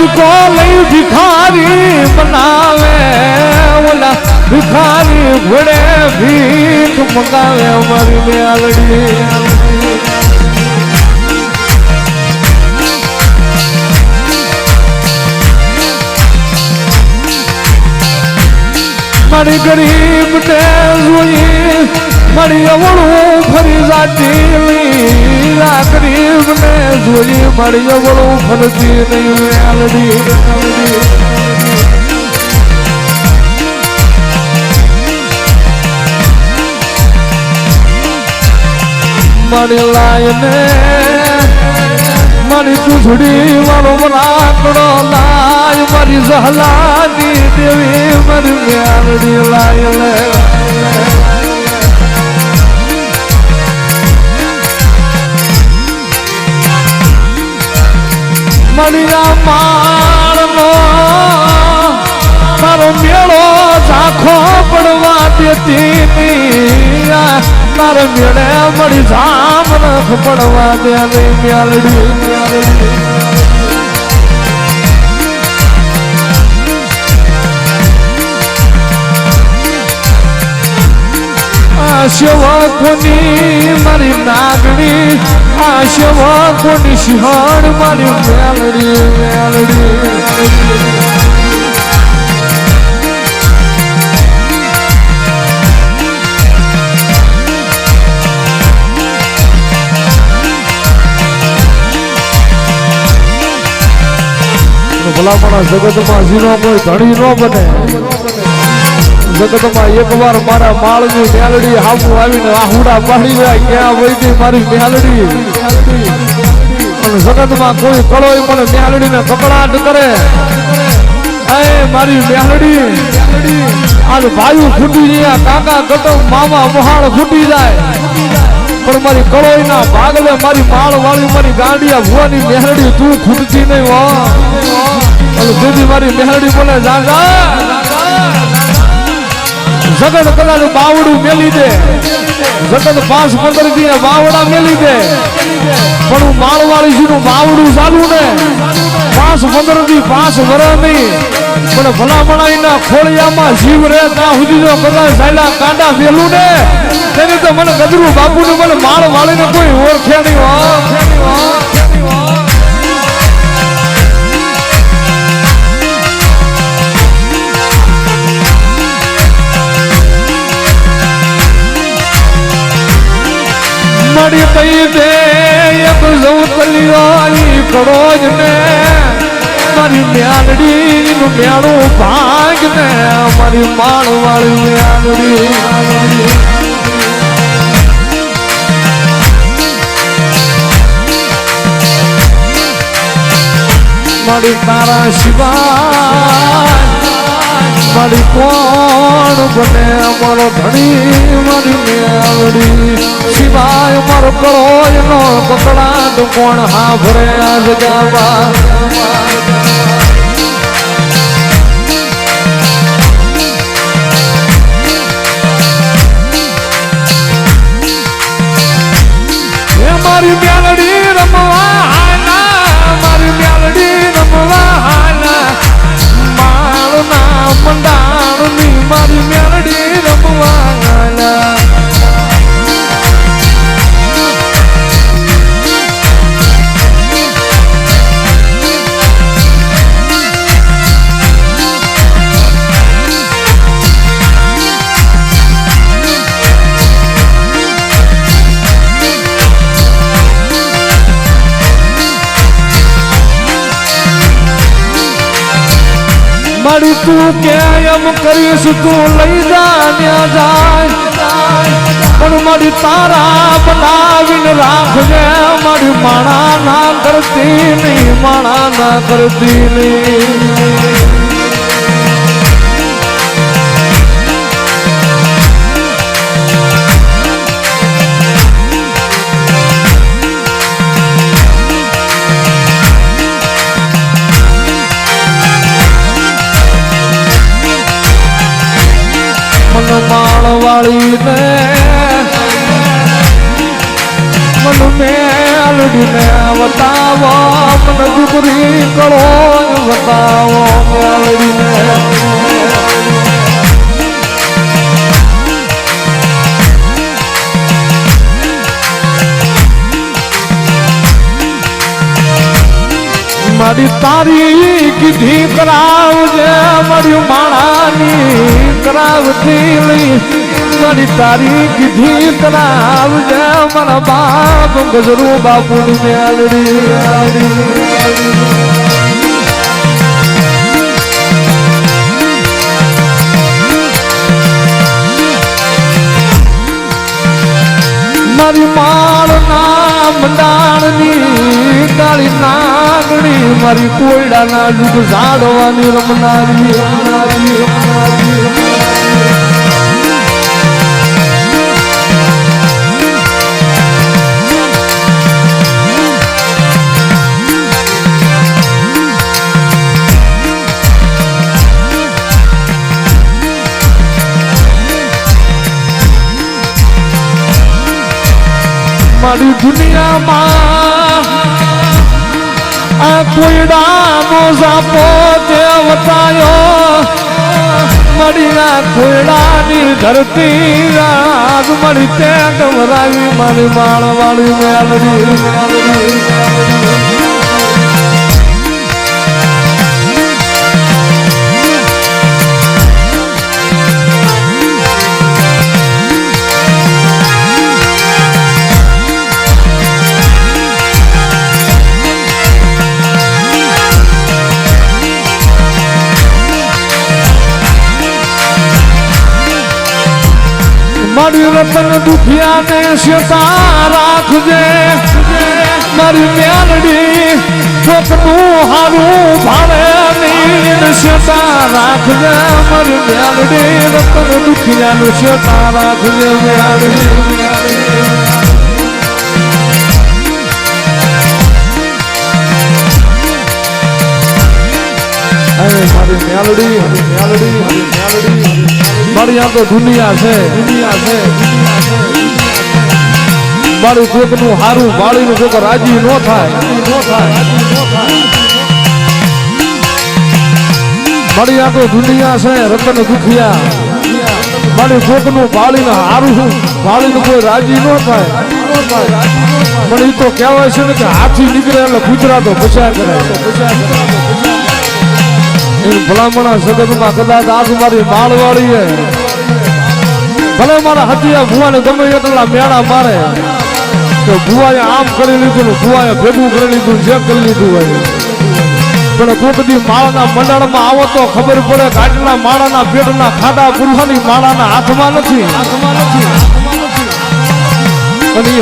બુટકો લઈ ભિખારી બનાવે ઓલા ભિખારી ઘોડે ભીખ મંગાવે અમારી મેલડી મારી ગરીબ ને જોઈ, મારી અવળું ફરી જાતી ગરીબ જોઈ મારી અવળું ફરતી નહીં મેલડી મારી લાયને, મારી ચૂંટણી મારો રાખડો લાય, મારી સહલાની દેવી મારી મ્યારડી લાય આ માળનો. તારો મેળો ઝાખો પડવા દેતી તારે મેળે મળી જામ નખ પડવા દે મેળડી શિવ મારી નાગણી આ સેવકોની સિંહણ મારી મેલડી મેલડી. ભલામણા જગતમાં ઝીરો કોઈ ધણી ન બને. જગતમાં એકવાર મારા માળની મેલડી હામું આવીને આહુડા પાડી જાય ક્યાં વૈદી મારી મેલડી? પણ જગતમાં કોઈ કળોય પણ મેલડીને કકડાટ કરે. એ મારી મેલડી, આજ ભાયુ ફૂટી જાય કાકા કટમ મામા મહાળ ફૂટી જાય. પણ મારી કળોઈના ભાગલે મારી માળ વાળી મારી ગાંડિયા ભુવાની મેહરડી તું ખૂટતી નહીં હો. દીદી મારી મેહરડી બોલે જાગા જગત કદાચ બાવડું મેલી દે. જગત પાંચ પંદરથી બાવડા મેલી દે. પણ હું માળવાળી છું બાવડું ચાલુ ને. પાંચ પંદરથી પાંચ વરસ નહીં. પણ ભલામણા ખોળિયામાં જીવ રે ત્યાં સુધી જો કદાચ સાયલા કાંડા મેલું ને, તેને તો મને ગજરું બાપુ ને મને માળ વાળીને કોઈ ઓળખે નહીં કઈ દે, એક જવતલિયાની ફરોજ ને મારી મ્યાલડી મેળું ભાગ ને મારી માળ વાળી મ્યાલડી મારી તારા શિવાય મારી કોણ બને મારો ધણી મારી મેળડી સિવાય મારો કળો એનો કકડાટ કોણ હા ભરે આ જગામાં મારી તું કે એમ કરીશ, તું લઈ જા ન્યા જાય. પણ મારી તારા બનાવીને રાખજે, મારી માણા ના કરતી નહીં માણા ના કરતી નહીં. માળ વાળી ને મન મેલડી ને બતાવો મન દુબરી કળો બતાવો મેલડીને મારી તારી કીધી કરાવજે, મારી માણાની કરાવતી લઈ. મારી તારી કીધી આવજે મારા બાપ ગજરું બાપુની મેલડી. મારી માળ નામ દાણની કાળી નાગણી, મારી કોયડાના દૂધ ઝાડવાની રમનારી. મારી દુનિયામાં આ કોયડાનો સાપો તે વતાયો મારી આ કોયડાની ધરતી આગ મળી તે ગમરાવી મારી માળવાળી મેલડી. રતન દુખિયાને શેતા રાખજે. મારી મેલડી કોકનું હારું ભાવે નીર શેતા રાખજે, મારી મેલડી રતન દુખિયાનું શેતા રાખજે, મેલડી. મારી મેલડી મેલડી મેલડી. આ તો દુનિયા છે. દુનિયા છે મારું કોકનું હારું, વાળીનું કોક રાજી ન થાય. નો થાય મળ્યા તો દુનિયા છે, રતન દુખિયા. મારી કોકનું વાળીને હારું છું, વાળીનું કોઈ રાજી ન થાય. પણ એ તો કહેવાય છે ને કે હાથી નીકળે એટલે ગુજરાતો પછાર કરે. એ ભલામણા જગતમાં કદાચ આજ મારી માળવાળી હે ભલે મારા હતિયા ભુવાને ગમે એટલા મેળા મારે, તો ભુવાએ આમ કરી લીધું ભુવાએ ભેગું કરી લીધું, જે કરી લીધું હોય. પણ કોકદી માળાના મંડળમાં આવો તો ખબર પડે કે માળાના પેટના ખાડા પુરવાની માળાના હાથમાં નથી. હાથમાં નથી અને